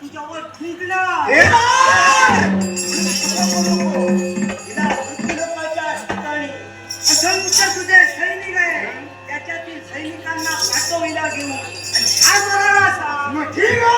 तुझ्यावर ठिकाणी असंख्य तुझे आहे. त्याच्यातील सैनिकांना पाठविला घेऊन आणि ठीक आहे.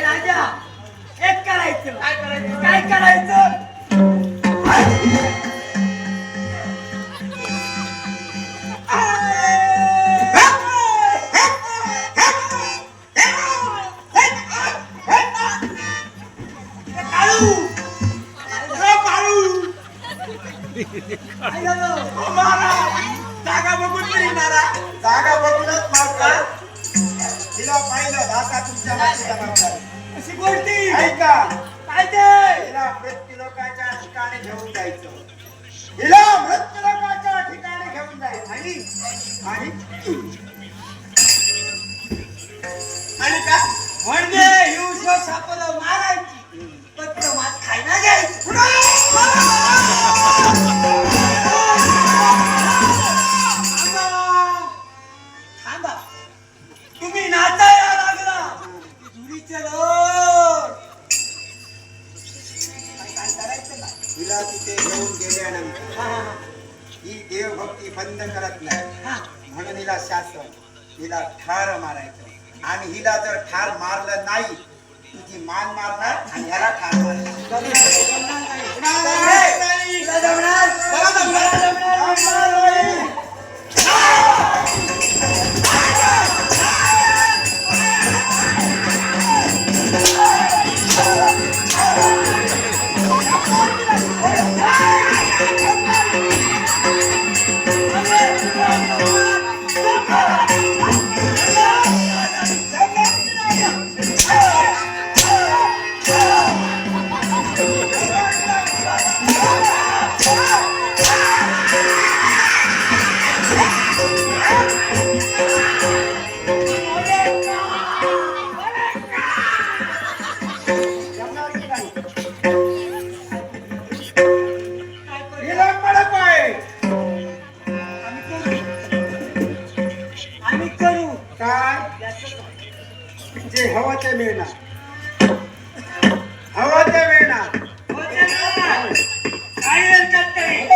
राजा एक करायचं? काय करायचं? काय करायचं? जागा बघून पाहिलं धाका तुमच्या हाती अशी गोष्टी ऐका काय ते हिला मृत्यू ठिकाणी घेऊन जायचं हिला मृत्यू लोकाच्या ठिकाणी घेऊन जायचं आणि तिला ठार मारायचं आणि हिला जर ठार मारलं नाही तिची मान मारणार आणि ह्याला ठार मारणार जे हवं ते मिळणार हवं ते मिळणार? काय हरकत नाही.